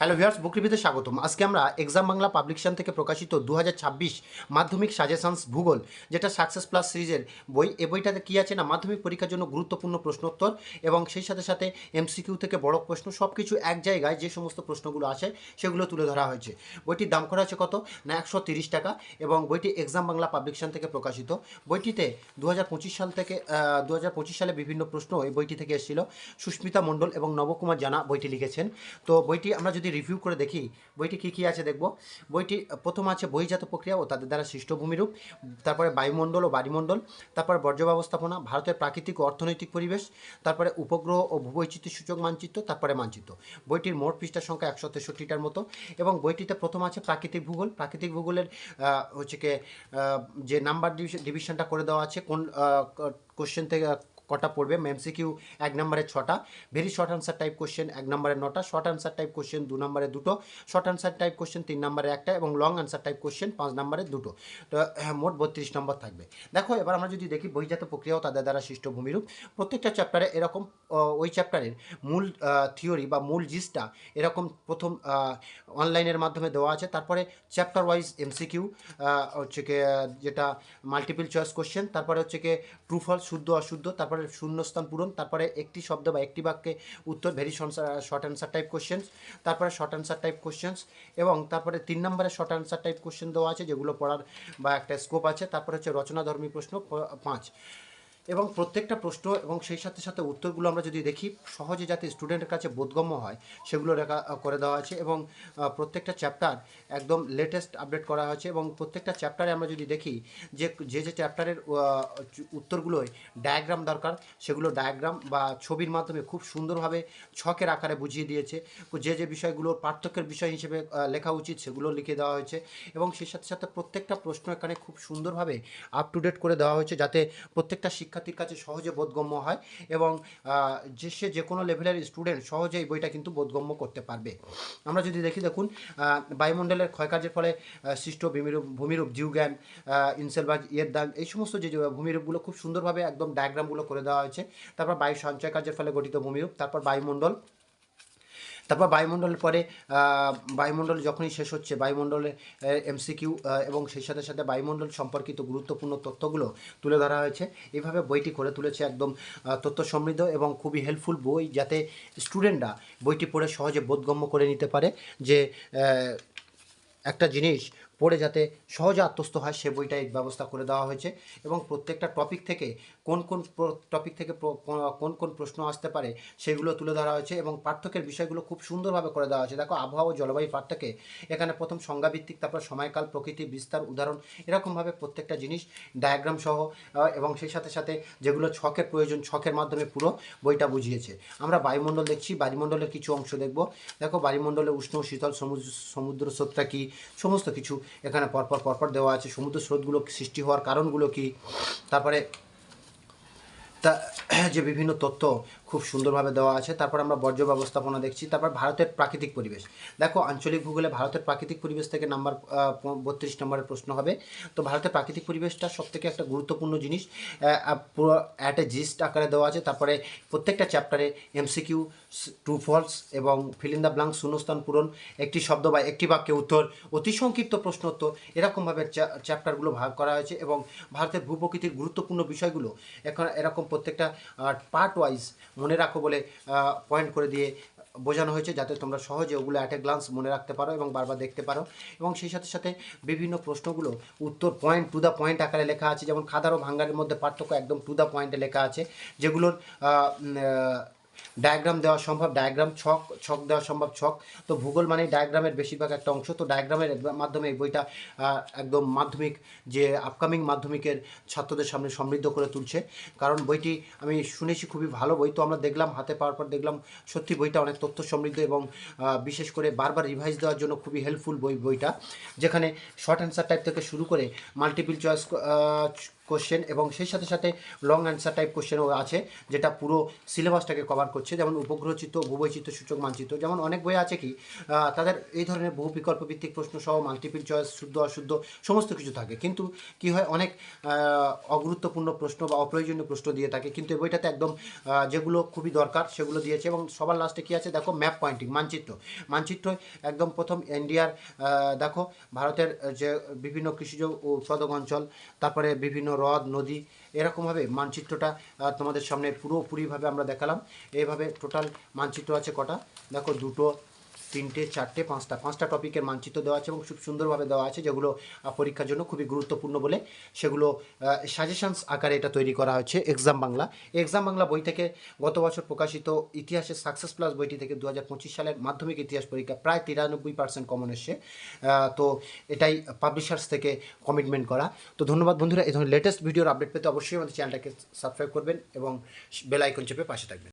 Hello viewers বুক রিভিউতে স্বাগতম। আজকে আমরা এক্সাম বাংলা পাবলিকেশন থেকে প্রকাশিত দু হাজার ছাব্বিশ মাধ্যমিক সাজেশনস ভূগোল, যেটা সাকসেস প্লাস সিরিজের বই এই বইটাতে কী আছে না, মাধ্যমিক পরীক্ষার জন্য গুরুত্বপূর্ণ প্রশ্নোত্তর এবং সেই সাথে সাথে এমসিকিউ থেকে বড় প্রশ্ন সব কিছু এক জায়গায় যে সমস্ত প্রশ্নগুলো আসে সেগুলো তুলে ধরা হয়েছে। বইটির দাম করা হচ্ছে কত? না, একশো টাকা এবং বইটি এক্সাম বাংলা পাবলিকেশন থেকে প্রকাশিত। বইটিতে দু হাজার পঁচিশ সাল থেকে দু হাজার পঁচিশ সালে বিভিন্ন প্রশ্ন এই বইটি থেকে এসেছিল। সুস্মিতা মণ্ডল এবং নবকুমার জানা বইটি লিখেছেন। তো বইটি আমরা যদি রিভিউ করে দেখি, বইটি কী কী আছে দেখব? বইটি, প্রথম আছে বহিজাত প্রক্রিয়া ও তাদের দ্বারা সৃষ্ট ভূমিরূপ, তারপরে বায়ুমণ্ডল ও বাড়িমণ্ডল, তারপরে বর্জ্য ব্যবস্থাপনা, ভারতের প্রাকৃতিক অর্থনৈতিক পরিবেশ, তারপরে উপগ্রহ ও ভূবৈচিত্র্য সূচক মানচিত্র, তারপরে মানচিত্র। বইটির মোট পৃষ্ঠা সংখ্যা একশো তেষট্টিটার মতো এবং বইটিতে প্রথম আছে প্রাকৃতিক ভূগোল। প্রাকৃতিক ভূগোলের হচ্ছে যে নাম্বার ডিভিশনটা করে দেওয়া আছে, কোন কোশ্চেন থেকে কটা পড়বে? এমসিকিউ এক নম্বরে ছটা। Very short answer type question এক নম্বরে নটা। শর্ট আনসার টাইপ কোশ্চেন দু নম্বরে দুটো। শর্ট আনসার টাইপ কোশ্চেন তিন নম্বরে একটা এবং লং আনসার টাইপ কোশ্চেন পাঁচ নম্বরে দুটো। তো হ্যাঁ, মোট বত্রিশ নম্বর থাকবে। দেখো এবার আমরা যদি দেখি বহিজাত প্রক্রিয়াও তাদের দ্বারা সৃষ্ট ভূমিরূপ প্রত্যেকটা চ্যাপ্টারে এরকম ওই চ্যাপ্টারের মূল থিওরি বা মূল জিসটা এরকম প্রথম অনলাইনের মাধ্যমে দেওয়া আছে। তারপরে চ্যাপ্টার ওয়াইজ এমসিকিউ হচ্ছে যেটা মাল্টিপল চয়েস কোশ্চেন তারপরে হচ্ছে কি ট্রু ফল শুদ্ধ অশুদ্ধ তারপরে শূন্যস্থান পূরণ, তারপরে একটি শব্দ বা একটি বাক্যে উত্তর very short answer type questions তারপরে শর্ট অ্যান্সার টাইপ কোশ্চেন্স এবং তারপরে তিন নম্বরে শর্ট অ্যান্সার টাইপ কোশ্চেন দেওয়া আছে, যেগুলো পড়ার বা একটা স্কোপ আছে, তারপরে হচ্ছে রচনাধর্মী প্রশ্ন পাঁচ। এবং প্রত্যেকটা প্রশ্ন এবং সেই সাথে সাথে উত্তরগুলো আমরা যদি দেখি, সহজে যাতে স্টুডেন্টের কাছে বোধগম্য হয়, সেগুলো রেখা করে দেওয়া আছে এবং প্রত্যেকটা চ্যাপ্টার একদম লেটেস্ট আপডেট করা হয়েছে এবং প্রত্যেকটা চ্যাপ্টারে আমরা যদি দেখি যে যে যে চ্যাপ্টারের উত্তরগুলোয় ডায়াগ্রাম দরকার, সেগুলো ডায়াগ্রাম বা ছবির মাধ্যমে খুব সুন্দরভাবে ছকের আকারে বুঝিয়ে দিয়েছে। যে যে বিষয়গুলো পার্থক্যের বিষয় হিসেবে লেখা উচিত, সেগুলো লিখে দেওয়া হয়েছে এবং সেই সাথে সাথে প্রত্যেকটা প্রশ্ন এখানে খুব সুন্দরভাবে আপ টু ডেট করে দেওয়া হয়েছে যাতে প্রত্যেকটা শিক্ষার্থীর কাছে সহজে বোধগম্য হয় এবং যে সে যে কোনো লেভেলের স্টুডেন্ট সহজে এই বইটা কিন্তু বোধগম্য করতে পারবে। আমরা যদি দেখি দেখুন বায়ুমণ্ডলের ক্ষয়কার্যের ফলে সৃষ্ট ভূমিরূপ ভূমিরূপ জীবজ্ঞান ইনসেলবাজ ইয়ের দাগ এই সমস্ত যে ভূমিরূপগুলো খুব সুন্দরভাবে একদম ডায়াগ্রামগুলো করে দেওয়া হয়েছে। তারপর বায়ু সঞ্চয় কার্যের ফলে গঠিত ভূমিরূপ, তারপর বায়ুমণ্ডল তারপর বায়ুমণ্ডলের পরে বায়ুমণ্ডল যখনই শেষ হচ্ছে, বায়ুমণ্ডলে এমসিকিউ এবং সেই সাথে সাথে বায়ুমণ্ডল সম্পর্কিত গুরুত্বপূর্ণ তথ্যগুলো তুলে ধরা হয়েছে। এইভাবে বইটি করে তুলেছে একদম তথ্য সমৃদ্ধ এবং খুবই হেল্পফুল বই, যাতে স্টুডেন্টরা বইটি পড়ে সহজে বোধগম্য করে নিতে পারে যে একটা জিনিস পড়ে যাতে সহজে আত্মস্থ হয়, সে বইটা এই ব্যবস্থা করে দেওয়া হয়েছে। এবং প্রত্যেকটা টপিক থেকে কোন কোন টপিক থেকে কোন কোন প্রশ্ন আসতে পারে, সেগুলো তুলে ধরা হয়েছে এবং পার্থক্যের বিষয়গুলো খুব সুন্দরভাবে করে দেওয়া হয়েছে। দেখো, আবহাওয়া ও জলবায়ু পার্থক্যে এখানে প্রথম সংজ্ঞাভিত্তিক, তারপর সময়কাল, প্রকৃতি, বিস্তার, উদাহরণ, এরকমভাবে প্রত্যেকটা জিনিস ডায়াগ্রাম সহ এবং সেই সাথে সাথে যেগুলো ছকের প্রয়োজন, ছকের মাধ্যমে পুরো বইটা বুঝিয়েছে। আমরা বায়ুমণ্ডল দেখছি, বায়ুমণ্ডলের কিছু অংশ দেখব। দেখো, বায়ুমণ্ডলে উষ্ণ, শীতল, সমুদ্র সমুদ্র স্রোতটা কী? সমস্ত কিছু। এখানে পরপর পরপর দেওয়া আছে। সমুদ্র স্রোতগুলো সৃষ্টি হওয়ার কারণগুলো কি? তারপরে তা, যে বিভিন্ন তথ্য খুব সুন্দরভাবে দেওয়া আছে, তারপর আমরা বর্জ্য ব্যবস্থাপনা দেখছি, তারপর ভারতের প্রাকৃতিক পরিবেশ। দেখো, আঞ্চলিক ভূগোলে ভারতের প্রাকৃতিক পরিবেশ থেকে নাম্বার বত্রিশ নম্বরের প্রশ্ন হবে। তো ভারতের প্রাকৃতিক পরিবেশটা সব থেকে একটা গুরুত্বপূর্ণ জিনিস পুরো অ্যাট এ জিস্ট আকারে দেওয়া আছে। তারপরে প্রত্যেকটা চ্যাপ্টারে এমসিকিউ টু ফলস এবং ফিল ইন দ্য ব্লাঙ্ক শূন্যস্থান পূরণ, একটি শব্দ বা একটি বাক্যে উত্তর, অতি সংক্ষিপ্ত প্রশ্ন উত্তর এরকমভাবে চ্যাপ্টারগুলো ভাগ করা হয়েছে এবং ভারতের ভূপ্রকৃতির গুরুত্বপূর্ণ বিষয়গুলো এখন এরকম প্রত্যেকটা পার্ট ওয়াইজ মনে রাখো বলে পয়েন্ট করে দিয়ে বোঝানো হয়েছে যাতে তোমরা সহজে ওগুলো অ্যাট এ গ্লান্স মনে রাখতে পারো এবং বারবার দেখতে পারো। এবং সেই সাথে সাথে বিভিন্ন প্রশ্নগুলো উত্তর পয়েন্ট টু দ্য পয়েন্ট আকারে লেখা আছে। যেমন খাদার ও ভাঙ্গারের মধ্যে পার্থক্য একদম টু দ্য পয়েন্টে লেখা আছে। যেগুলোর ডায়াগ্রাম দেওয়া সম্ভব ডায়াগ্রাম ছক ছক দেওয়া সম্ভব, ছক। তো ভূগোল মানে ডায়াগ্রামের বেশিরভাগ একটা অংশ। তো ডায়াগ্রামের মাধ্যমে এই বইটা একদম মাধ্যমিক, যে আপকামিং মাধ্যমিকের ছাত্রদের সামনে সমৃদ্ধ করে তুলছে। কারণ বইটি আমি শুনেছি খুবই ভালো বই। তো আমরা দেখলাম, হাতে পাওয়ার পর দেখলাম, সত্যি বইটা অনেক তথ্য সমৃদ্ধ এবং বিশেষ করে বারবার রিভাইজ দেওয়ার জন্য খুবই হেল্পফুল বই, বইটা। যেখানে শর্ট অ্যান্সার টাইপ থেকে শুরু করে মাল্টিপল চয়েস কোশ্চেন এবং সেই সাথে সাথে লং অ্যান্সার টাইপ কোশ্চেনও আছে, যেটা পুরো সিলেবাসটাকে কভার করছে। যেমন উপগ্রহচিত্র ভূবৈচিত্র সূচক মানচিত্র যেমন অনেক বই আছে কি তাদের এই ধরনের বহু বিকল্প ভিত্তিক প্রশ্ন সহ মাল্টিপিল চয়েস শুদ্ধ, অশুদ্ধ, সমস্ত কিছু থাকে। কিন্তু কি হয়, অনেক অগুরুত্বপূর্ণ প্রশ্ন বা অপ্রয়োজনীয় প্রশ্ন দিয়ে থাকে। কিন্তু এই বইটাতে একদম যেগুলো খুবই দরকার, সেগুলো দিয়েছে এবং সবার লাস্টে কি আছে, দেখো ম্যাপ পয়েন্টিং মানচিত্র। মানচিত্র একদম প্রথম ইন্ডিয়ার দেখো, ভারতের যে বিভিন্ন কৃষিজ উৎপাদক অঞ্চল, তারপরে বিভিন্ন হ্রদ নদী, এরকমভাবে মানচিত্রটা তোমাদের সামনে পুরোপুরিভাবে আমরা দেখালাম। এইভাবে টোটাল মানচিত্র আছে কটা? দেখো দুটো তিনটে, চারটে, পাঁচটা। পাঁচটা টপিকের মানচিত্র দেওয়া আছে এবং খুব সুন্দরভাবে দেওয়া আছে, যেগুলো পরীক্ষার জন্য খুবই গুরুত্বপূর্ণ বলে সেগুলো সাজেশনস আকারে এটা তৈরি করা হয়েছে এক্সাম বাংলা এক্সাম বাংলা বই থেকে গত বছর প্রকাশিত ইতিহাসের সাকসেস প্লাস বইটি থেকে দু হাজার পঁচিশ সালের মাধ্যমিক ইতিহাস পরীক্ষা প্রায় তিরানব্বই পার্সেন্ট কমন এসছে। তো এটাই পাবলিশার্স থেকে কমিটমেন্ট করা। তো ধন্যবাদ বন্ধুরা, এই ধরনের লেটেস্ট ভিডিওর আপডেট পেতে অবশ্যই আমাদের চ্যানেলটাকে সাবস্ক্রাইব করবেন এবং বেল আইকন চেপে পাশে থাকবেন।